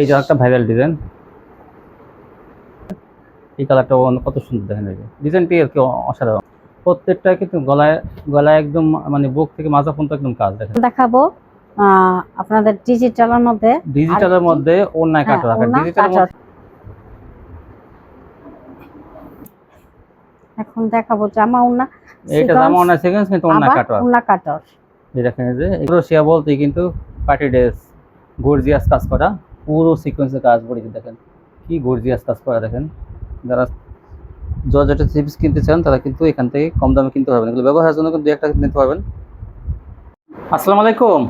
এই যে একটা ভাইরাল ডিজাইন এই কালারটা কত সুন্দর দেখেন এই যে। ডিজাইনটি আর কি অসাধারণ। প্রত্যেকটা কিন্তু গলায় গলায় একদম মানে বুক থেকে মাজা পর্যন্ত একদম কাজ দেখেন। দেখাবো আপনাদের ডিজিটালের মধ্যে ডিজিটালের মধ্যে অন্যায় হ্যাঁ, কাটা রাখা। মধ্যে এখন দেখাবো জামা উন্না এইটা জামা অন্যায় সেকেন্ড কিন্তু উন্না কাটার। এই দেখেন যে এগুলো শিয়া বলতে কিন্তু পার্টি ড্রেস গর্জিয়াস কাজ করা, পুরো সিকোয়েন্সের কাজ পড়েছে দেখেন। কি গর্জিয়াস কাজ করা, দেখেন। যারা জর্জেটের চিপস কিনতে চান, তারা কিন্তু এখান থেকে কম দামে কিনতে পারবেন। এগুলো ব্যবহারের জন্য কিন্তু একটা নিতে পারবেন। আসসালামু আলাইকুম।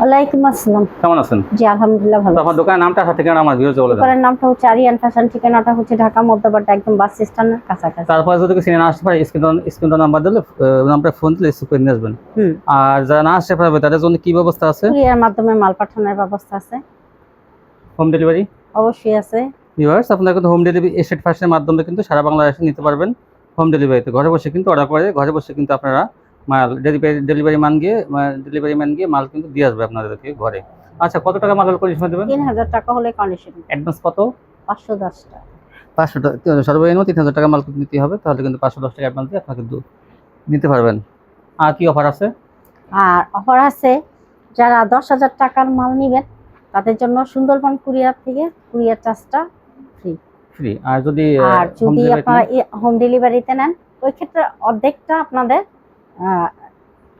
ওয়ালাইকুম আসসালাম। কেমন আছেন? জি আলহামদুলিল্লাহ ভালো আমার দোকানের নামটা সাথে কেন আমার ভিউজ বলে দোকানের নামটা হচ্ছে আরিয়ান ফ্যাশন ঠিকানাটা হচ্ছে ঢাকা একদম বাস স্ট্যান্ডের কাছাকাছি। তারপরে যদি সিনে না আসতে পারে স্ক্রিন স্ক্রিন নাম্বার দিলে নাম্বার ফোন দিলে করে নিয়ে আসবেন। আর যারা না আসতে পারবে তাদের জন্য কি ব্যবস্থা আছে? কুরিয়ার মাধ্যমে মাল পাঠানোর ব্যবস্থা আছে। হোম ডেলিভারি অবশ্যই আছে। ভিউয়ার্স আপনারা কিন্তু হোম ডেলিভারি এসেট ফার্স্টের মাধ্যমে কিন্তু সারা বাংলাদেশে নিতে পারবেন। হোম ডেলিভারিতে ঘরে বসে কিন্তু অর্ডার করে ঘরে বসে কিন্তু আপনারা মাল ডেলিভারি ডেলিভারি মান গিয়ে ডেলিভারি ম্যান গিয়ে মাল কিন্তু দিয়ে আসবে আপনাদেরকে ঘরে। আচ্ছা কত টাকা মাল কন্ডিশন দেবেন? তিন হাজার টাকা হলে কন্ডিশন অ্যাডভান্স কত? পাঁচশো দশ টাকা। পাঁচশো টাকা সর্বনিম্ন তিন হাজার টাকা মাল কিন্তু নিতে হবে তাহলে কিন্তু পাঁচশো দশ টাকা অ্যাডভান্স দিয়ে আপনারা কিন্তু নিতে পারবেন। আর কি অফার আছে? আর অফার আছে যারা দশ হাজার টাকার মাল নেবেন তাদের জন্য সুন্দরবন কুরিয়ার থেকে কুরিয়ার চার্জটা ফ্রি ফ্রি আর যদি আর যদি আপনারা হোম ডেলিভারিতে নেন ওই ক্ষেত্রে অর্ধেকটা আপনাদের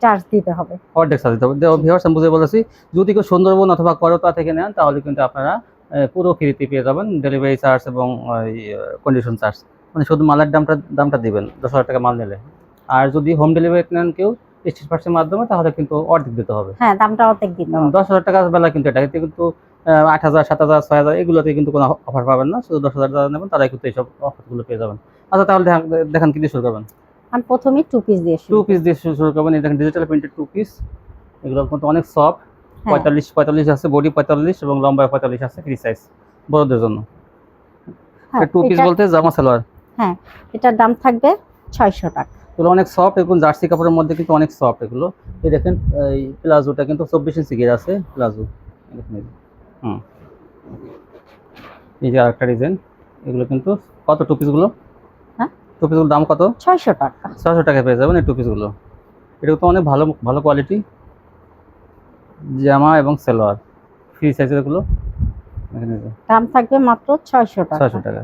চার্জ দিতে হবে। অর্ধেক সাথে দিতে হবে ভিউয়ার্স আমি বুঝে বলেছি যদি কেউ সুন্দরবন অথবা করতা থেকে নেন তাহলে কিন্তু আপনারা পুরো ফ্রিতে পেয়ে যাবেন। ডেলিভারি চার্জ এবং কন্ডিশন চার্জ মানে শুধু মালের দামটা দামটা দিবেন দশ হাজার টাকা মাল নিলে। আর যদি হোম ডেলিভারি নেন কেউ স্টেট পার্সের মাধ্যমে তাহলে কিন্তু অর্ধেক দিতে হবে। হ্যাঁ দামটা অর্ধেক দিতে হবে। দশ হাজার টাকার বেলা কিন্তু এটা কিন্তু আট হাজার সাত হাজার ছয় হাজার এগুলোতে কিন্তু কোনো অফার পাবেন না। শুধু দশ হাজার টাকা নেবেন তারাই কিন্তু এইসব অফারগুলো পেয়ে যাবেন। আচ্ছা তাহলে দেখান- দেখান কি দিয়ে শুরু করবেন। আমি প্রথমে টু পিস দিয়ে টু পিস দিয়ে শুরু শুরু করবেন এই দেখেন ডিজিটাল প্রিন্টেড টু পিস এগুলো কিন্তু অনেক সফট হ্যাঁ, পঁয়তাল্লিশ পঁয়তাল্লিশ আছে বডি পঁয়তাল্লিশ এবং লম্বায় পঁয়তাল্লিশ আছে ফ্রি সাইজ বড়দের জন্য। হ্যাঁ, টু পিস বলতে জামা সালোয়ার। হ্যাঁ এটার দাম থাকবে ছয়শো টাকা। এগুলো অনেক সফট এবং জার্সি কাপড়ের মধ্যে কিন্তু অনেক সফট এগুলো। এই দেখেন এই প্লাজোটা কিন্তু চব্বিশ ইঞ্চি গিয়ে আছে প্লাজো। দেখেন এই যে। হুম। এই যে আরেকটা ডিজাইন এগুলো কিন্তু কত টু পিসগুলো হ্যাঁ? টু পিসগুলোর দাম কত? ছয়শো টাকা। ছশো টাকা পেয়ে যাবেন এই টু পিসগুলো এটা তো অনেক ভালো ভালো কোয়ালিটি জামা এবং সালোয়ার। ফ্রি সাইজের যে। দাম থাকবে মাত্র ছয়শো টাকা। ছয়শো টাকা।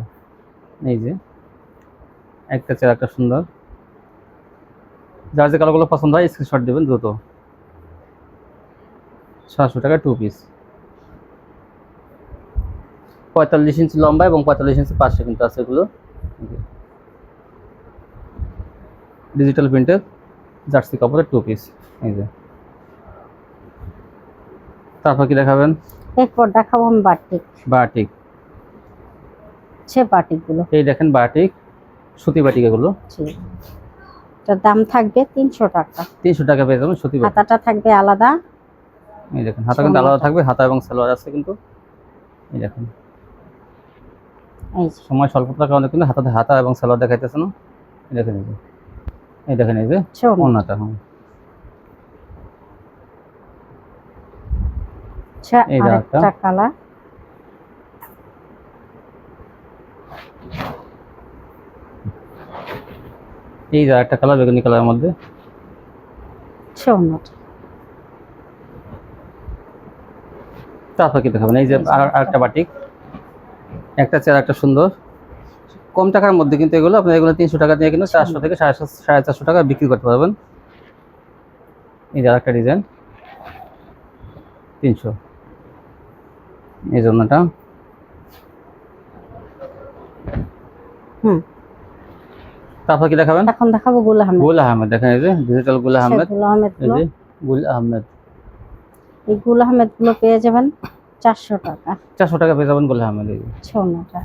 এই যে। একটা চেয়ার একটা সুন্দর। যার যে কালারগুলো পছন্দ হয় স্ক্রিনশট দেবেন দ্রুত। ছশো টাকা টু পিস পঁয়তাল্লিশ ইঞ্চি লম্বা এবং পঁয়তাল্লিশ ইঞ্চি পাঁচশো কিন্তু আছে এগুলো। ডিজিটাল প্রিন্টের জার্সি কাপড়ের টু পিস এই যে। তারপর কি দেখাবেন? এরপর দেখাবো আমি বাটিক বাটিক সে বাটিকগুলো এই দেখেন বাটিক সুতি বাটিক এগুলো। এটার দাম থাকবে তিনশো টাকা। তিনশো টাকা পেয়ে যাবেন সুতি হাতাটা থাকবে আলাদা। এই দেখেন হাতা কিন্তু আলাদা থাকবে হাতা এবং সালোয়ার আছে কিন্তু। এই দেখেন। এই সময় স্বল্পতার কারণে কিন্তু হাতাতে হাতা এবং সালোয়ার দেখাইতেছে না। এই দেখেন এই এই দেখেন এই যে হ্যাঁ আচ্ছা এই যে আরেকটা একটা। কালার। এই যে একটা কালার বেগুনি কালারের মধ্যে। ছৌনট তারপর কি দেখাবেন এই যে আর আরেকটা বাটিক। একটা চেয়ার একটা সুন্দর। কম টাকার মধ্যে কিন্তু এগুলো আপনি এগুলো তিনশো টাকা দিয়ে কিন্তু চারশো থেকে সাড়ে সাড়ে চারশো টাকা বিক্রি করতে পারবেন। এই যে আরেকটা ডিজাইন। তিনশো। এই জন্যটা হুম। তারপর কি দেখাবেন? এখন দেখাবো গুল আহমেদ। গুল আহমেদ দেখেন এই যে ডিজিটাল গুল আহমেদ। গুল আহমেদ এই যে গুল। আহমেদ। এই গুল আহমেদগুলো পেয়ে যাবেন চারশো টাকা। চারশো টাকা পেয়ে যাবেন গুল আহমেদ এই যে। ছৌনটা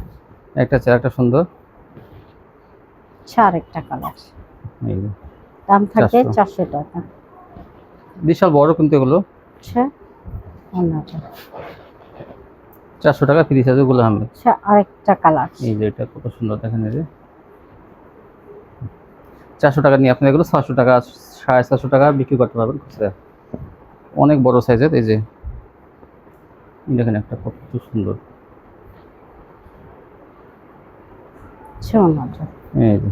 একটা চেয়ার একটা সুন্দর। আচ্ছা আরেকটা কালার দাম 400 চারশো। টাকা। বিশাল বড় কিন্তু এগুলো। আচ্ছা। চারশো টাকা ফ্রি সাইজে গুল আচ্ছা আরেকটা কালার এই যে এটা কত সুন্দর দেখেন এই যে। চারশো টাকা নিয়ে আপনি এগুলো ছশো টাকা সাড়ে চারশো টাকা বিক্রি করতে পারবেন খুচরা অনেক বড় সাইজের এই যে। দেখেন একটা কত সুন্দর। ছৌনাটা এই যে।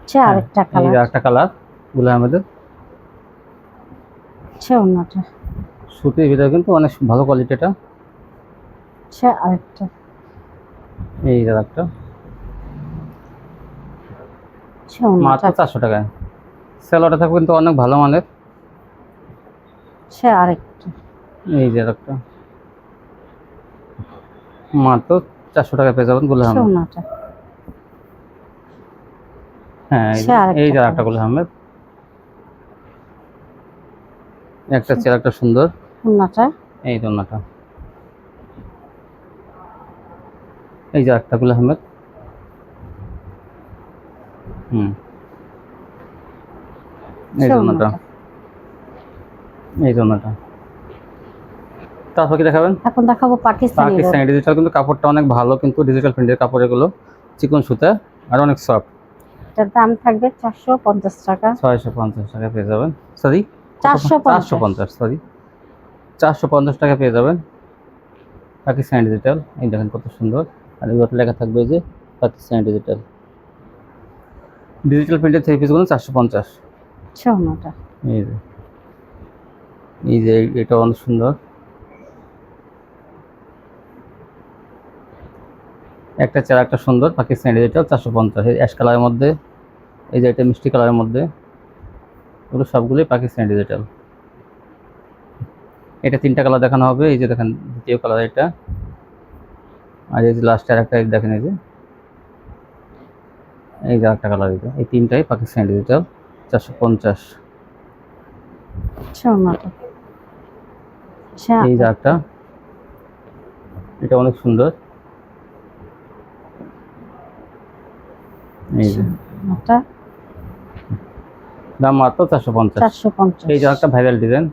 আচ্ছা আরেকটা কালার একটা কালারগুলো আমাদের ছৌনাটা সুতির ভিতরে কিন্তু অনেক ভালো কোয়ালিটি এটা আচ্ছা আরেকটা। এই যে মাত্র চারশো টাকায়। স্যালোটা থাকবে কিন্তু অনেক ভালো মানের। আচ্ছা আরেকটা। এই যে মাত্র চারশো টাকা পেয়ে যাবেনগুলো হ্যাঁ এই যে- আরেকটা আহমেদ একটা চেয়ার একটা সুন্দর। এই দোলনাটা এই যে গুলো আহমেদ হুম। এই এই দোলনাটা তারপর কি দেখাবেন? এখন দেখাবো পাকিস্তানি পাকিস্তানি ডিজিটাল কিন্তু কাপড়টা অনেক ভালো কিন্তু ডিজিটাল প্রিন্টের কাপড় এগুলো চিকন সুতা আর অনেক সফট এটার দাম থাকবে চারশো পঞ্চাশ টাকা। ছয়শো পঞ্চাশ টাকা পেয়ে যাবেন। সরি চারশো চারশো পঞ্চাশ সরি। চারশো পঞ্চাশ টাকা পেয়ে যাবেন। পাকিস্তানি ডিজিটাল এই দেখেন কত সুন্দর। আর এগুলোতে লেখা থাকবে যে পাকিস্তানি ডিজিটাল ডিজিটাল প্রিন্টের থ্রি পিসগুলো চারশো পঞ্চাশ। ছৌনাটা এই যে এই যে এটা অনেক সুন্দর। একটা চেয়ার একটা সুন্দর পাকিস্তানি ডিজিটাল চারশো পঞ্চাশ। এই অ্যাশ কালারের মধ্যে এই যে এটা মিষ্টি কালারের মধ্যে এগুলো সবগুলোই পাকিস্তানি ডিজিটাল এটা তিনটা কালার দেখানো হবে এই যে দেখেন দ্বিতীয় কালার এটা। আর এই যে লাস্টে আর একটা দেখেন এই যে। এই যে একটা কালার এটা। এই তিনটাই পাকিস্তানি ডিজিটাল চারশো পঞ্চাশ। আচ্ছা এই যে একটা এটা অনেক সুন্দর। এই যে। ছৌনাটা দাম মাত্র চারশো পঞ্চাশ। চারশো পঞ্চাশ। এই যে একটা ভাইরাল ডিজাইন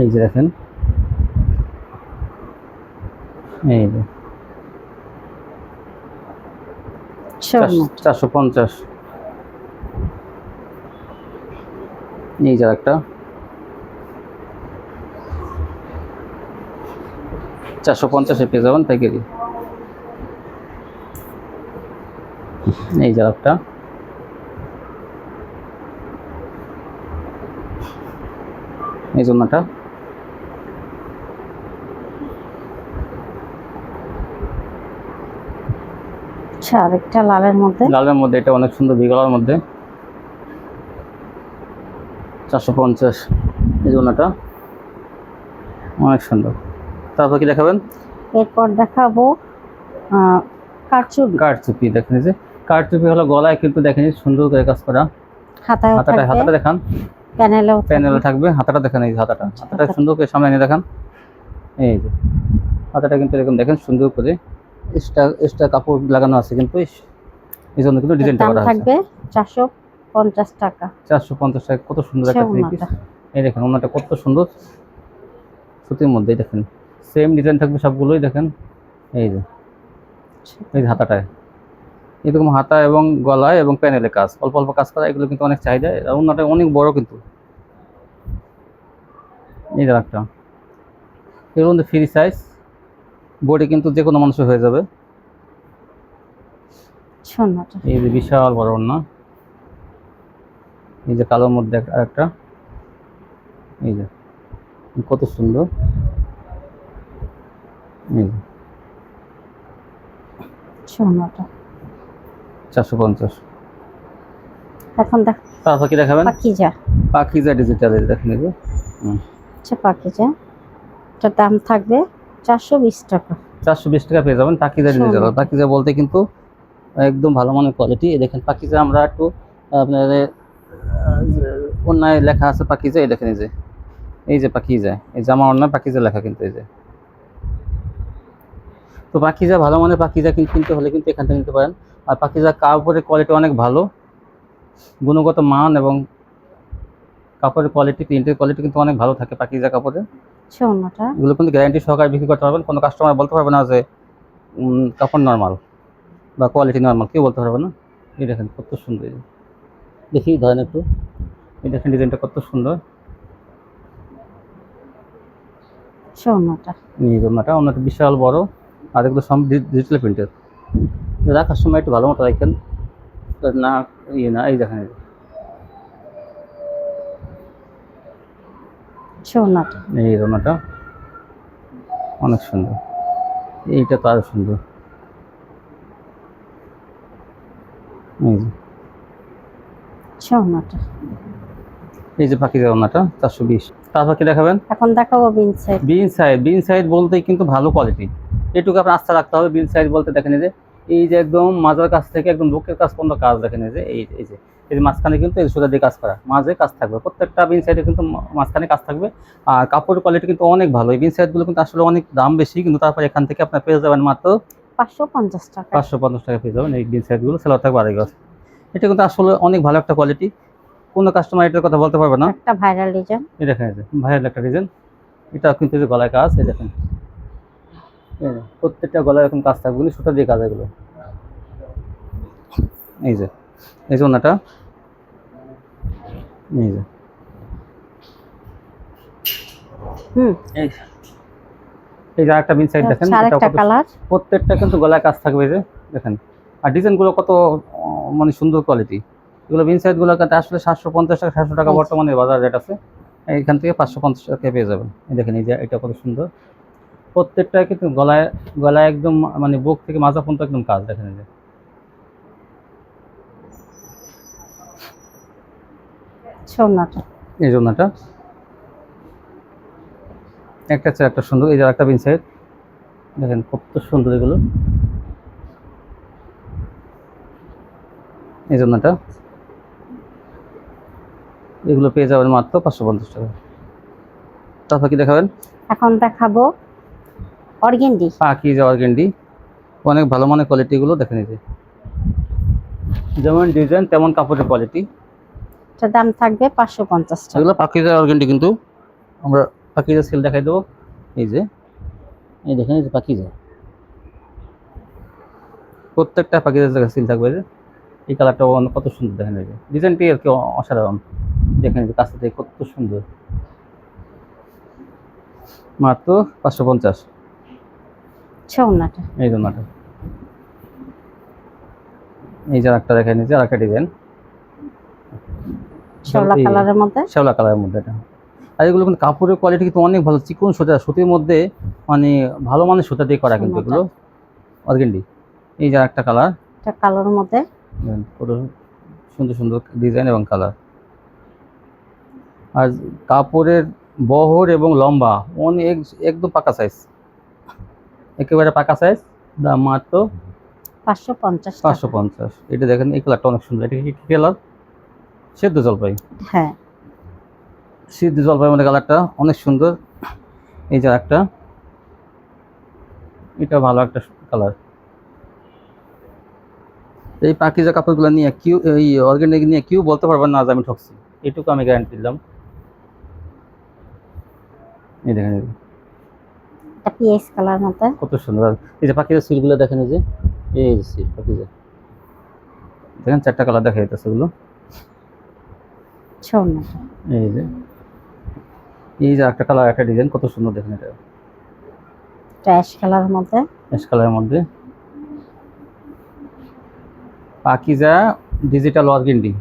এই যে দেখেন। এই যে। চারশো পঞ্চাশ। এই যে একটা চারশো পঞ্চাশে পেয়ে যাবেন প্যাকেরি এই যে এই জন্যটা আচ্ছা আরেকটা লালের মধ্যে। লালের মধ্যে এটা অনেক সুন্দর বিগলার মধ্যে। চারশো পঞ্চাশ এই জন্যটা অনেক সুন্দর। তারপর কি দেখাবেন? এরপর দেখাবো আহ, কারচুপি। দেখেন যে কাঠচুপি হলো গলায় কিন্তু দেখেন সুন্দর করে কাজ করা। হাতায় হাতাটা হাতাটা দেখান। প্যানেলেও প্যানেলে থাকবে হাতাটা দেখেন এই হাতাটা। হাতাটা সুন্দর করে সামনে এনে দেখান। এই যে হাতাটা কিন্তু এরকম দেখেন সুন্দর করে এক্সট্রা এক্সট্রা কাপড় লাগানো আছে কিন্তু এই- এই জন্য কিন্তু ডিজাইনটা করা থাকবে চারশো পঞ্চাশ টাকা। চারশো পঞ্চাশ টাকা কত সুন্দর একটা এই দেখেন ওনাটা কত সুন্দর। সুতির মধ্যেই দেখেন। সেম ডিজাইন থাকবে সবগুলোই দেখেন। এই যে এই যে হাতাটায়। এরকম হাতা এবং গলায় এবং প্যানেলে কাজ অল্প অল্প কাজ করা এগুলো কিন্তু অনেক চাহিদা। ওনাটা অনেক বড় কিন্তু। এই যে একটা এর মধ্যে ফ্রি সাইজ বডি কিন্তু যে কোনো মানুষের হয়ে যাবে। এই যে বিশাল বড় ওড়না। এই যে কালোর মধ্যে আরেকটা। এই যে কত সুন্দর। চারশো পঞ্চাশ। এখন দেখ। দেখাবেন? পাখিজা। ডিজিটাল। আচ্ছা এটার দাম থাকবে চারশো বিশ টাকা। চারশো বিশ টাকা পেয়ে যাবেন পাখিজা ডিজিটাল সুন্দর। পাখিজা বলতে কিন্তু একদম ভালো মানের কোয়ালিটি দেখেন পাখিজা আমরা একটু আপনার অন্যায় লেখা আছে পাখিজা এই দেখেন এই যে। এই যে পাখিজা এই জামা অন্যায় পাখিজা লেখা কিন্তু এই যে। তো পাখিজা ভালো মানের পাখিজা কিন্তু কিনতে হলে কিন্তু এখান থেকে নিতে পারেন। আর পাখিজা কাপড়ের কোয়ালিটি অনেক ভালো গুণগত মান এবং কাপড়ের কোয়ালিটি প্রিন্টের কোয়ালিটি কিন্তু অনেক ভালো থাকে পাখিজা কাপড়ের এগুলো কিন্তু গ্যারান্টি সহকারে বিক্রি করতে পারবেন। কোনো কাস্টমার বলতে পারবে না যে কাপড় নর্মাল বা কোয়ালিটি নর্মাল কেউ বলতে পারবে না। এই দেখেন কত সুন্দর দেখি ধরেন একটু। এই দেখেন ডিজাইনটা কত সুন্দর। ওনাটা বিশাল বড়। আর এগুলো সব ডিজিটাল প্রিন্টের রাখার সময় একটু ভালো মতো রাখেন না ইয়ে না এই দেখেন। এই রোনাটা অনেক সুন্দর। এইটা তো আরও সুন্দর। এই যে। এই যে পাখি রোনাটা চারশো বিশ। তারপর কি দেখাবেন? এখন দেখাবো বিনসেট বিন সাইড বিন সাইড বলতে কিন্তু ভালো কোয়ালিটি এটুকু আপনার আস্থা রাখতে হবে বিন সাইড বলতে দেখেন যে এই যে একদম মাজার কাছ থেকে একদম বুকের কাছ পর্যন্ত কাজ দেখেন যে এই এই যে এই যে মাঝখানে কিন্তু এই সোজা দিয়ে কাজ করা মাঝে কাজ থাকবে প্রত্যেকটা বিন সাইডে কিন্তু মাঝখানে কাজ থাকবে আর কাপড়ের কোয়ালিটি কিন্তু অনেক ভালো এই বিন সাইডগুলো কিন্তু আসলে অনেক দাম বেশি কিন্তু তারপর এখান থেকে আপনার পেয়ে যাবেন মাত্র পাঁচশো পঞ্চাশ টাকা। পাঁচশো পঞ্চাশ টাকা পেয়ে যাবেন এই বিন সাইডগুলো সেলার থাকবে আড়াই গজ। এটা কিন্তু আসলে অনেক ভালো একটা কোয়ালিটি কোনো কাস্টমার এটার কথা বলতে পারবে না। একটা ভাইরাল ডিজাইন এই দেখেন ভাইয়ের একটা ডিজাইন এটা কিন্তু যে গলায় কাজ এই দেখেন। প্রত্যেকটা গলায় এরকম কাজ থাকবে সুতা দিয়ে কাজ এগুলো এই যে এই যে ওনাটা। এই যে। হুম। এই এই যে আরেকটা বিন সাইড দেখেন আচ্ছা, প্রত্যেকটা কিন্তু গলায় কাজ থাকবে যে দেখেন। আর ডিজাইনগুলো কত মানে সুন্দর কোয়ালিটি এগুলো বিন সাইডগুলো কাছে আসলে সাতশো পঞ্চাশ টাকা সাতশো টাকা আচ্ছা। বর্তমানে বাজার রেট আছে। এইখান থেকে পাঁচশো পঞ্চাশ টাকা পেয়ে যাবেন। এই দেখেন এই যে এটা কত সুন্দর। প্রত্যেকটা কিন্তু গলায় গলায় একদম মানে বুক থেকে মাজা পর্যন্ত একদম কাজ দেখেন যে। এই জন্যটা একটা চেয়ে একটা সুন্দর এই যে একটা বিন সাইড দেখেন কত সুন্দর এগুলো। এই জন্যটা এগুলো পেয়ে যাবেন মাত্র পাঁচশো পঞ্চাশ টাকা। তারপর কি দেখাবেন? এখন দেখাবো অর্গেন্ডি। পাখি যে অর্গেন্ডি অনেক ভালো মানের কোয়ালিটিগুলো দেখে নিয়েছে। যেমন ডিজাইন তেমন কাপড়ের কোয়ালিটি এটার দাম থাকবে পাঁচশো পঞ্চাশ টাকা। এগুলো পাখিজা অর্গেন্ডি কিন্তু আমরা পাখিজা সেল দেখাই দেবো। এই যে এই দেখেন এই যে পাখিজা প্রত্যেকটা পাখিজার জায়গায় সিল থাকবে যে এই কালারটা কত সুন্দর দেখেন এই যে। ডিজাইনটি আর কি অসাধারণ। দেখেন এই যে কাছ থেকে কত সুন্দর। মাত্র পাঁচশো পঞ্চাশ। সোনাটা এই যে একটা দেখেন যে আরেকটা ডিজাইন। কালারের মধ্যে? শ্যাওলা কালারের মধ্যে এটা। আর এগুলো কিন্তু কাপড়ের কোয়ালিটি কিন্তু অনেক ভালো চিকন সুতা সুতির মধ্যে মানে ভালো মানের সুতা দিয়ে করা কিন্তু এগুলো। অর্গেন্ডি। এই যে একটা কালার। এটা কালোর মধ্যে? সুন্দর সুন্দর ডিজাইন এবং কালার। আর কাপড়ের বহর এবং লম্বা অনেক একদম পাকা সাইজ একেবারে পাকা সাইজ দাম মাত্র পাঁচশো পঞ্চাশ পাঁচশো পঞ্চাশ। এটা দেখেন এই কালারটা অনেক সুন্দর। এটা কি কালার সেদ্ধ জলপাই। হ্যাঁ। সিদ্ধ জলপাই মানে কালারটা অনেক সুন্দর। এই যে একটা এটা ভালো একটা কালার এই পাখিজা কাপড়গুলো নিয়ে কিউ এই অর্গানিক নিয়ে কেউ বলতে পারবেন না যে আমি ঠকছি। এটুকু আমি গ্যারান্টি দিলাম। এই দেখেন। যে, এটা পিএস কালার মধ্যে কত সুন্দর। এই যে পাখিজা সিলগুলো দেখেন এই যে এই যে সিল পাখিজা দেখেন চারটা কালার দেখা যাইতেছে এগুলো। এই যে। এই যে একটা কালার একটা ডিজাইন কত সুন্দর দেখেন এটা। অ্যাশ কালারের মধ্যে। অ্যাশ কালারের মধ্যে। পাকিজা ডিজিটাল অর্গেন্ডি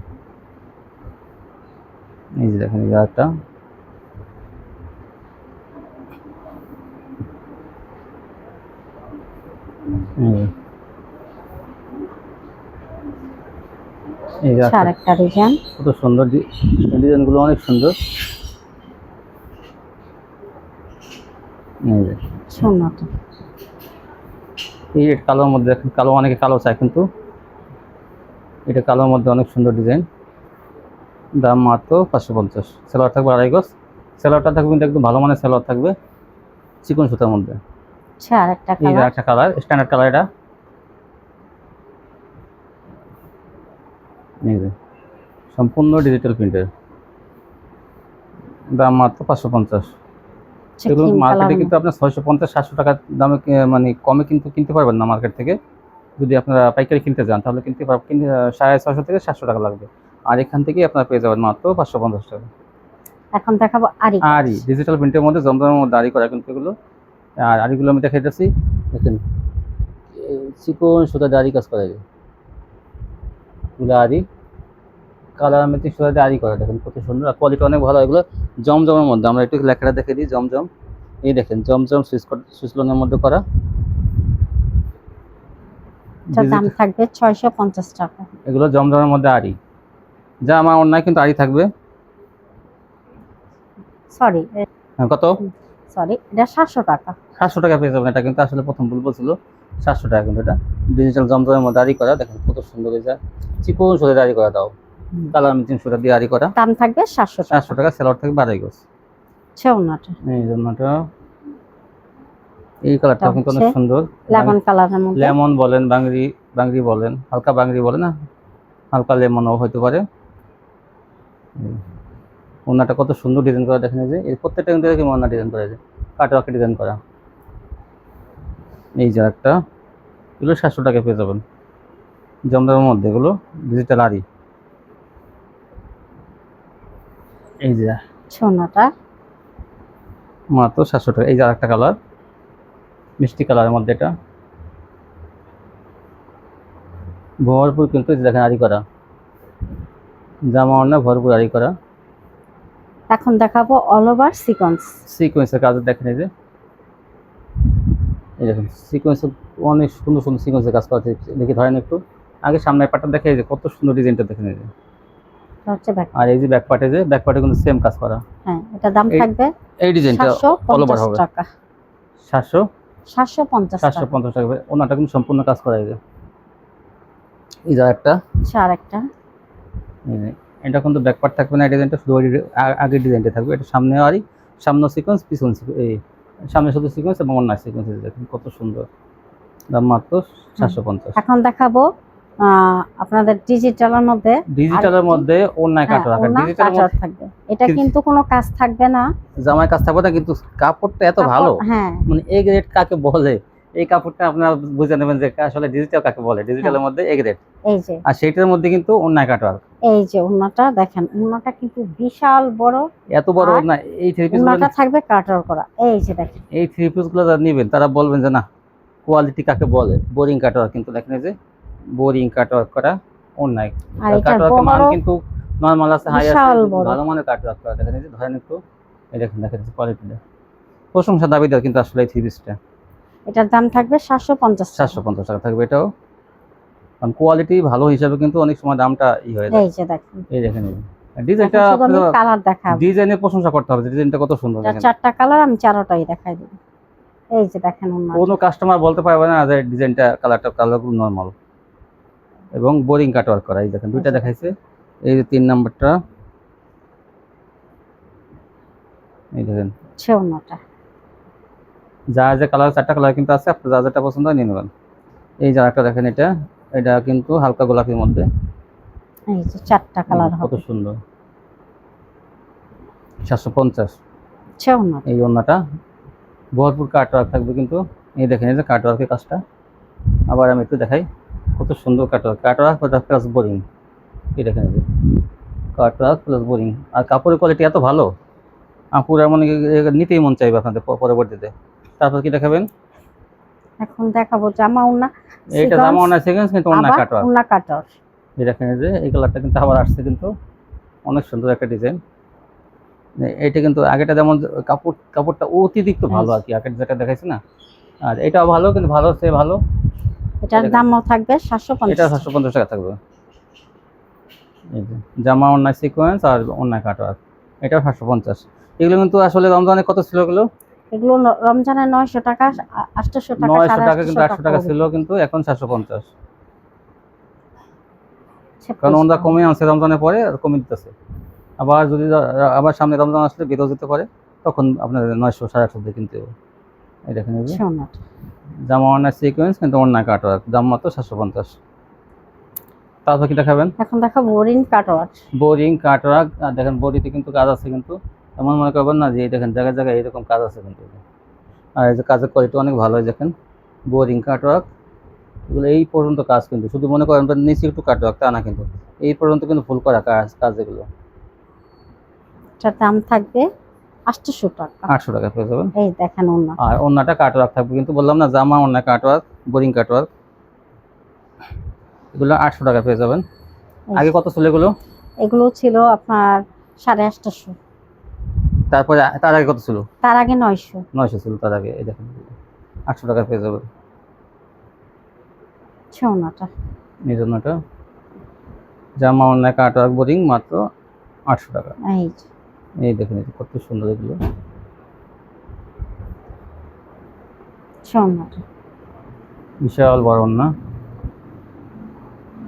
এই যে দেখেন এই একটা ডিজাইন কত ডিজাইনগুলো অনেক সুন্দর। এই এই কালোর মধ্যে দেখেন কালো অনেকে কালো চায় কিন্তু। এটা কালোর মধ্যে অনেক সুন্দর ডিজাইন। দাম মাত্র পাঁচশো পঞ্চাশ। সেলোয়ার থাকবে আড়াই গজ। সেলোয়ারটা থাকবে কিন্তু একদম ভালো মানের সেলোয়ার থাকবে। চিকন সুতার মধ্যে। আচ্ছা আর একটা এই যে কালার একটা কালার স্ট্যান্ডার্ড কালার এটা। সম্পূর্ণ ডিজিটাল প্রিন্টের দাম মাত্র পাঁচশো পঞ্চাশ। এগুলো মার্কেটে কিন্তু আপনার ছয়শো পঞ্চাশ সাতশো টাকার দামে মানে কমে কিন্তু কিনতে পারবেন না মার্কেট থেকে। যদি আপনারা পাইকারি কিনতে যান তাহলে কিনতে পারবেন সাড়ে ছশো থেকে সাতশো টাকা লাগবে। আর এখান থেকেই আপনারা পেয়ে যাবেন মাত্র পাঁচশো পঞ্চাশ টাকা। এখন দেখাবো আরি। আরই ডিজিটাল প্রিন্টের মধ্যে জমজমের মধ্যে আরি করা কিন্তু এগুলো। আর আরিগুলো আমি দেখাই যাচ্ছি দেখেন চিকন সুতা দিয়ে আরি কাজ করা যায়। এগুলো আরি কালার মেথিক সুতা দিয়ে আরি করা দেখেন কত সুন্দর। আর কোয়ালিটি অনেক ভালো এগুলো জমজমের মধ্যে। আমরা একটু লেখাটা দেখে দিই জমজম। এই দেখেন জমজম সুইচ সুইচ লোনের মধ্যে করা। দাম থাকবে ছয়শো পঞ্চাশ টাকা। এগুলো জমজমের মধ্যে আরি যা আমার অন্যায় কিন্তু আরি থাকবে। সরি হ্যাঁ, কত? সরি এটা সাতশো টাকা। সাতশো টাকা পেয়ে যাবেন। এটা কিন্তু আসলে প্রথম ভুল বলছিল সাতশো টাকা কিন্তু এটা। ডিজিটাল জমজমের মধ্যে আরি করা দেখেন কত সুন্দর হয়েছে চিকন সুতা দিয়ে করা দাও। কালার মিচিং সুতা দিয়ে আরি করা। দাম থাকবে সাতশো চারশো টাকা সেলর থেকে বাড়াই গেছে এই জন্যটা এই কালারটা কিন্তু অনেক সুন্দর। লেমন মধ্যে। লেমন বলেন বাংরি বাংরি বলেন হালকা বাংরি বলেন না হালকা লেমনও হতে পারে। ওনাটা কত সুন্দর ডিজাইন করা দেখেন যে এই প্রত্যেকটা কিন্তু দেখি ওনা ডিজাইন করা যায় কাটওয়ার্কে ডিজাইন করা। এই যে একটা এগুলো সাতশো টাকা পেয়ে যাবেন। জমদামের মধ্যে এগুলো ডিজিটাল আরি এই যে। ছেউনাটা মাত্র সাতশো টাকা। এই যে আরেকটা কালার মিষ্টি কালারের মধ্যে এটা। ভরপুর কিন্তু দেখেন আরি করা। জামা অন্য ভরপুর আরি করা। এখন দেখাবো অল ওভার সিকোয়েন্স সিকোয়েন্সের কাজ দেখেন এই যে। এই দেখেন সিকোয়েন্সের অনেক সুন্দর সুন্দর সিকোয়েন্সের কাজ করা। দেখি ধরেন একটু। আগে সামনের পাটটা দেখে এই যে কত সুন্দর ডিজাইনটা দেখেন এই যে। হচ্ছে ব্যাক আর এই যে ব্যাক পার্টে যে ব্যাক পার্টে কিন্তু সেম কাজ করা। হ্যাঁ এটা দাম থাকবে এই ডিজাইনটা over পঞ্চাশ হবে। টাকা। সাতশো? সাতশো পঞ্চাশ সাতশো টাকা পঞ্চাশ টাকা। ওনাটা কিন্তু সম্পূর্ণ কাজ করা এই যে। এই যে একটা আচ্ছা আর একটা এটা কিন্তু ব্যাক পার্ট থাকবে না এই ডিজাইনটা শুধু আগের ডিজাইনটা থাকবে। এটা সামনে আরই সামনে সিকোয়েন্স পিছন এই সামনে শুধু সিকোয়েন্স এবং অন্য সিকোয়েন্স দেখুন কত সুন্দর। দাম মাত্র সাতশো পঞ্চাশ। এখন দেখাবো আপনাদের ডিজিটালের মধ্যে ডিজিটালের মধ্যে অন্যায় হ্যাঁ, কাটা রাখা ডিজিটাল থাকবে। এটা কিন্তু- কিন্তু কোনো কাজ থাকবে না। জামায় কাজ থাকবে না কিন্তু কাপড়টা এত ভালো। হ্যাঁ। মানে এ গ্রেড কাকে বলে? এই কাপড়টা আপনারা বুঝে নেবেন যে আসলে ডিজিটাল কাকে বলে? ডিজিটালের মধ্যে এ গ্রেড এই যে। আর সেইটার মধ্যে কিন্তু অন্যায় কাটা এই যে উন্নাটা দেখেন উন্নাটা কিন্তু বিশাল বড়। এত বড় আর না এই থ্রি পিস উন্নাটা থাকবে কাটার করা। এই যে দেখেন। এই থ্রি পিসগুলো যারা নেবেন তারা বলবেন যে না কোয়ালিটি কাকে বলে? বোরিং কাটওয়ার্ক কিন্তু দেখেন এই যে বোরিং কাটওয়ার্ক করা অন্যায় আর কাটওয়ার্কের মান কিন্তু নরমাল আছে হাই আছে বিশাল বড়। ভালো মানের কাটওয়ার্ক করা। দেখেন এই যে ধরেন একটু এই দেখেন দেখেন কোয়ালিটিটা প্রশংসা দাবিদার কিন্তু আসলে এই থ্রি পিসটা এটার দাম থাকবে সাতশো পঞ্চাশ সাতশো পঞ্চাশ টাকা থাকবে এটাও। কারণ কোয়ালিটি ভালো হিসাবে কিন্তু অনেক সময় দামটা ই হয়ে যায়। এই যে দেখেন। এই দেখেন ডিজাইনটা কালার দেখাবো। ডিজাইনের প্রশংসা করতে হবে ডিজাইনটা কত সুন্দর দেখেন। চারটা কালার আমি চারোটাই দেখাই দেবো। এই যে দেখেন কোনো কাস্টমার বলতে পারবে না যে ডিজাইনটা কালারটা কালারগুলো নর্মাল এবং বোরিং কাটওয়ার্ক করা এই দেখেন দুইটা আচ্ছা। দেখাইছে। এই যে তিন নাম্বারটা। এই দেখেন। হচ্ছে যা যা কালার চারটা কালার কিন্তু আছে আপনার যা যেটা পছন্দ হয় নিয়ে নেবেন। এই যে একটা দেখেন এটা এটা কিন্তু হালকা গোলাপির মধ্যে। এই যে চারটা কালার কত সুন্দর। সাতশো পঞ্চাশ। এই ওড়নাটা। ভরপুর কাটওয়ার্ক থাকবে কিন্তু। এই দেখেন এই যে কাটওয়ার্কের কাজটা। আবার আমি একটু দেখাই। কত সুন্দর কাটওয়ার্ক কাটওয়ার্ক প্লাস বোরিং এই দেখেন এই যে। কাটওয়ার্ক প্লাস বোরিং আর কাপড়ের কোয়ালিটি এত ভালো। আপুরা মানে নিতেই মন চাইবে আপনাদের পরবর্তীতে। তারপর কি দেখাবেন? এখন দেখাবো জামা এইটা sequence, জামা অনেক সেকেন্ড কিন্তু অন্য আবার কাটওয়ার্ক উন্না এই দেখেন যে এই কালারটা কিন্তু আবার আসছে কিন্তু। অনেক সুন্দর একটা ডিজাইন এটা কিন্তু আগেটা যেমন কাপড় কাপড়টা অতিরিক্ত ভালো আর কি আগের যেটা দেখাইছে না। আর এটাও ভালো কিন্তু ভালো সে ভালো। এটার এটা- দামও থাকবে সাতশো এটা পঞ্চাশ সাতশো পঞ্চাশ টাকা থাকবে। জামা অন্যায় সিকোয়েন্স আর অন্যায় কাটওয়ার্ক এটাও সাতশো পঞ্চাশ। এগুলো কিন্তু আসলে রমজানে কত ছিল এগুলো? এগুলো ন- রমজানের নয়শো টাকা আটশোশো টাকা নয়শো সাড়ে টাকা কিন্তু আটশোশো আটশো টাকা ছিল কিন্তু এখন সাতশো পঞ্চাশ। আচ্ছা, কারণ বেশ ওরা কমে আনছে রমজানের পরে আর কমে দিতেছে। আবার যদি আবার সামনে রমজান আসলে বেরো যেতে পারে তখন আপনার নয়শো সাড়ে আটশো দিয়ে কিনতে হবে। এই দেখেন এই। জামা অন্যায় সিকোয়েন্স কিন্তু অন্যায় কাটওয়ার্ক দাম মাত্র সাতশো পঞ্চাশ। তারপর কি দেখাবেন এখন দেখো বোরিং কাটওয়ার বোরিং কাটওয়ার্ক আর দেখেন বডিতে কিন্তু কাজ আছে কিন্তু। এমন মনে করবেন না যে দেখেন জায়গায় জায়গায় এরকম কাজ আছে কিন্তু। আর এই যে কাজের কোয়ালিটি অনেক ভালো হয় দেখেন বোরিং কাটওয়ার্ক এগুলো এই পর্যন্ত কাজ কিন্তু শুধু মনে করেন নিচে একটু কাটওয়ার্ক তা না কিন্তু এই পর্যন্ত কিন্তু ফুল করা কাজ কাজ এগুলো এটার দাম থাকবে আটশোশো টাকা। আটশো টাকা পেয়ে যাবেন। এই দেখেন অন্য আর অন্যটা কাটওয়ার্ক থাকবে কিন্তু বললাম না জামা অন্য কাটওয়ার্ক বোরিং কাটওয়ার্ক এগুলো আটশো টাকা পেয়ে যাবেন। আগে কত ছিল এগুলো? এগুলো ছিল আপনার সাড়ে আটশোশো তারপরে তার আগে কত ছিল? তার আগে নয়শো। নয়শো ছিল তার আগে এই দেখেন। আটশো টাকা পেয়ে যাবেন ছৌনাটা। এই জন্যটা জামা অন্যায় কাটওয়ার্ক বোরিং মাত্র আটশো টাকা। এই দেখেন কত সুন্দর এগুলো। ছৌনাটা। বিশাল বড় না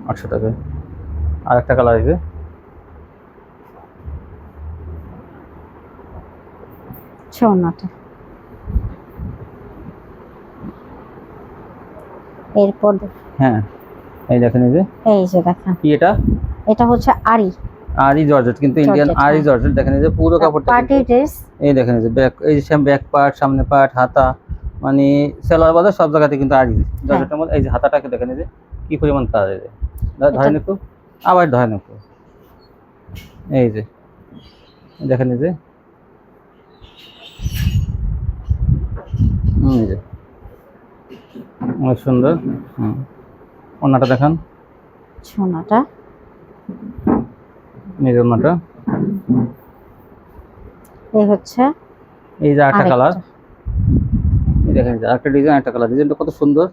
আটশো টাকা আর একটা কালার আছে ছৌনাটা এরপর হ্যাঁ এই দেখেন এই যে। এই যে দেখেন। কি এটা? এটা হচ্ছে আরি আরই জর্জেট কিন্তু ইন্ডিয়ান হ্যাঁ। জর্জেট দেখেন এই যে পুরো কাপড়টা পার্টি ড্রেস। এই দেখেন এই যে ব্যাক এই যে ব্যাক পার্ট সামনে পার্ট হাতা মানে সেলোয়ার বাজার সব জায়গাতে কিন্তু আরই জর্জেটের মধ্যে এই যে হাতাটাকে দেখেন এই যে কি পরিমাণ কাজ এই যে। ধরেন একটু আবার ধরেন একটু। এই যে দেখেন এই যে হুম, এই যে অনেক সুন্দর। হুম। অন্যটা দেখান। সোনাটা। এই যে এই হচ্ছে এই যে একটা কালার। এই দেখেন আরেকটা ডিজাইন একটা কালার। ডিজাইনটা কত সুন্দর।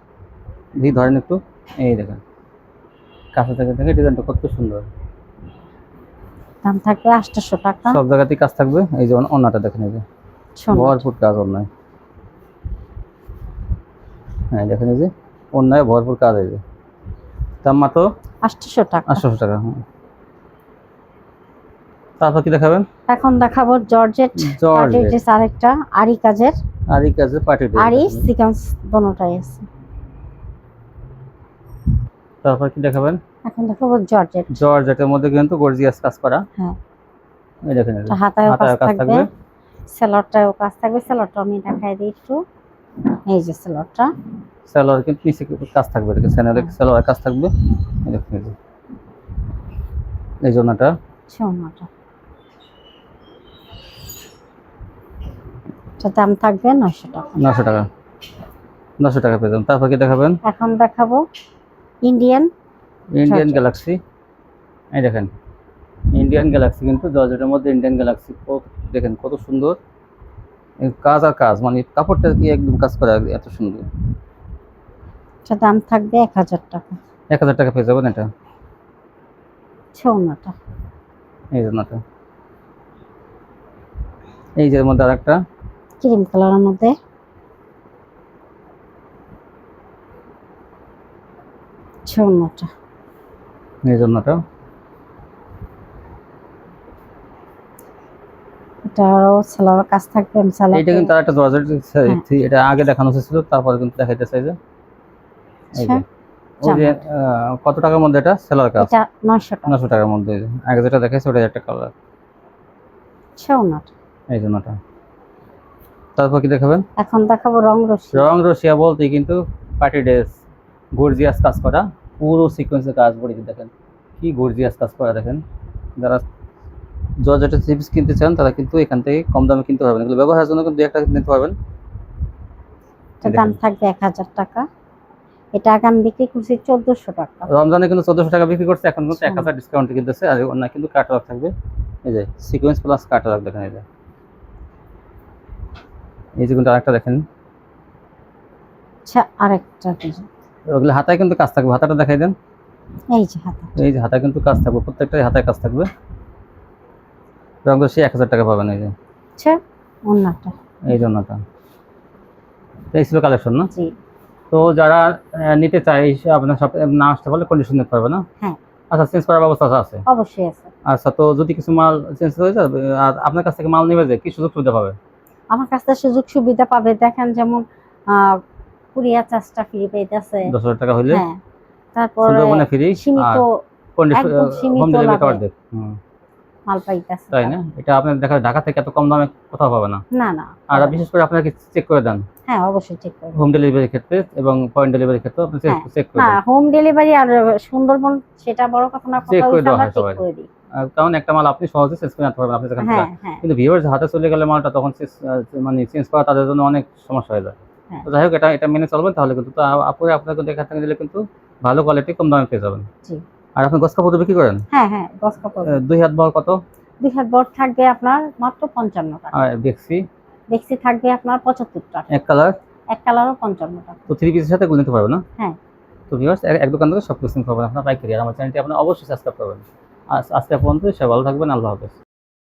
দেখি ধরেন একটু। এই দেখেন। কাছে থেকে থেকে ডিজাইনটা কত সুন্দর। দাম থাকবে আটশোশো টাকা। সব জায়গাতেই কাজ থাকবে। এই যে অন্যটা দেখেন এই যে। ভরপুর কাজ অন্যায় হ্যাঁ দেখেন যে অন্যায় ভরপুর কাজ যে। দাম মাত্র আটশোশো টাকা। আটশোশো টাকা হ্যাঁ তারপর কি দেখাবেন? এখন দেখাবো জর্জেট। পার্টি ড্রেস আরেকটা আরি কাজের। আর এই কাজে পার্টি আরি সিকোয়েন্স দোনোটাই আছে। তারপর কি দেখাবেন? এখন দেখাবো জর্জেট। জর্জেটের মধ্যে কিন্তু গর্জিয়াস কাজ করা। হ্যাঁ। এই দেখেন এই যে। এটা হাতায়ও কাজ থাকবে। থাকবে। সেলরটাও কাজ থাকবে। সেলরটা আমি দেখাই দিই একটু। এই যে সেলরটা সালোয়ার কিন্তু নিচে কাজ থাকবে? এটাকে স্যানেলে সালোয়ার কাজ থাকবে? এই দেখুন এই জন্যটা সোনাটা এটা দাম থাকবে নয়শো টাকা। নশো টাকা। নশো টাকা পেয়ে যাবেন। তারপর কি দেখাবেন? এখন দেখাবো ইন্ডিয়ান ইন্ডিয়ান। গ্যালাক্সি এই দেখেন ইন্ডিয়ান গ্যালাক্সি কিন্তু জর্জেটের মধ্যে ইন্ডিয়ান গ্যালাক্সি দেখেন কত সুন্দর। কাজ আর কাজ মানে কাপড়টা কি একদম কাজ করা এত সুন্দর। এটা দাম থাকবে এক হাজার টাকা। এক হাজার টাকা পেয়ে যাবেন এটা? ছৌনাটা এই জন্যটা এই যে মধ্যে আর একটা ক্রিম কালারের মধ্যে। ছৌনাটা এই জন্যটা কাজ থাকবে আমি এইটা কিন্তু আরেকটা জর্জেট হ্যাঁ। এটা আগে দেখানো তারপরে কিন্তু দেখাইতেছে এই যে আচ্ছা, কত টাকার মধ্যে এটা? সেলার কাজ? এটা নয়শো টাকা। নশো টাকার মধ্যে আগে যেটা দেখাইছে ওটা একটা কালার ছৌনাটা। এই জন্যটা তারপর কি দেখাবেন? এখন দেখাবো রং রং রসিয়া বলতে কিন্তু পার্টি ড্রেস গর্জিয়াস কাজ করা। পুরো সিকোয়েন্সের কাজ পড়েছে দেখেন। কি গর্জিয়াস কাজ করা দেখেন। যারা জর্জেটের চিপস কিনতে চান তারা কিন্তু এখান থেকে কম দামে কিনতে পারবেন। এগুলো ব্যবহারের জন্য কিন্তু একটা নিতে পারবেন। দাম থাকবে এক হাজার টাকা। এটা আগে আমি বিক্রি করছি চোদ্দশো টাকা। রমজানে কিন্তু চোদ্দশো টাকা বিক্রি করছে এখন কিন্তু এক। হাজার ডিসকাউন্টে কিনতেছে আর কিন্তু কাটারক থাকবে। এই যে সিকোয়েন্স প্লাস কাটারক দেখেন এই যে। এই যে কিন্তু আরেকটা দেখেন। আচ্ছা আরেকটা ওগুলো হাতায় কিন্তু কাজ থাকবে। হাতাটা দেখাই দেন। এই যে হাতা এই যে হাতায় কিন্তু কাজ থাকবে। প্রত্যেকটাই হাতায় কাজ থাকবে। রঙ সে এক হাজার টাকা পাবেন এই যে। আচ্ছা অন্যটা এই তো এই ছিল কালেকশন না? জি। তো যারা নিতে সে আপনার সব না আসতে পারলে কন্ডিশন নিতে পারবে না? হ্যাঁ। আচ্ছা চেঞ্জ করার ব্যবস্থা আছে? অবশ্যই আছে। আচ্ছা তো যদি কিছু মাল চেঞ্জ হয়ে যায় আর আপনার কাছ থেকে মাল নেবে যে কি সুযোগ সুবিধা পাবে? আমার কাছে সুযোগ সুবিধা পাবে দেখেন যেমন আহ, কুরিয়ার চার্জটা ফ্রি পেইতেছে। দশ হাজার টাকা হইলে? হ্যাঁ। তারপরে সুন্দরবনে ফ্রি সীমিত কন্ডিশন হোম ডেলিভারি দেখ হুম। মাল পাইতেছে তাই না? এটা আপনার দেখা ঢাকা থেকে এত কম দামে কোথাও পাবে না। না না। আর বিশেষ করে আপনাকে চেক করে দেন? হ্যাঁ অবশ্যই চেক করব হোম ডেলিভারির ক্ষেত্রে এবং পয়েন্ট ডেলিভারির ক্ষেত্রে আপনি চেক হ্যাঁ। করে না দেন। হোম ডেলিভারি আর সুন্দরবন সেটা বড় কথা না কথা করে দেওয়া হয় চেক সবাই। করে কারণ একটা মাল আপনি সহজে চেঞ্জ করে নিতে পারবেন আপনি যেখান হ্যাঁ হ্যাঁ। কিন্তু ভিউয়ার্স হাতে চলে গেলে মালটা তখন মানে চেঞ্জ করা তাদের জন্য অনেক সমস্যা হয়ে যায়। হ্যাঁ। তো যাই হোক এটা এটা মেনে চলবেন তাহলে কিন্তু। তো আপনি আপনার কিন্তু এখান থেকে দিলে কিন্তু ভালো কোয়ালিটি কম দামে পেয়ে যাবেন। জি। আর আপনি গস কাপড় বিক্রি করেন? হ্যাঁ হ্যাঁ গস কাপড় দুই হাত বর কত? দুই হাত বর থাকবে আপনার মাত্র পঞ্চান্ন টাকা। আর দেখছি। দেখছি থাকবে আপনার পঁচাত্তর টাকা। এক কালার? এক কালারও পঞ্চান্ন টাকা। তো থ্রি পিসের সাথে গুলো নিতে পারবেন না? হ্যাঁ। তো ভিউয়ার্স এক দোকান থেকে সব কিছু পাবেন আপনার পাইকারি। আর আমার চ্যানেলটি আপনি অবশ্যই সাবস্ক্রাইব করবেন। আজ আজকে পর্যন্ত সবাই ভালো থাকবেন আল্লাহ হাফেজ।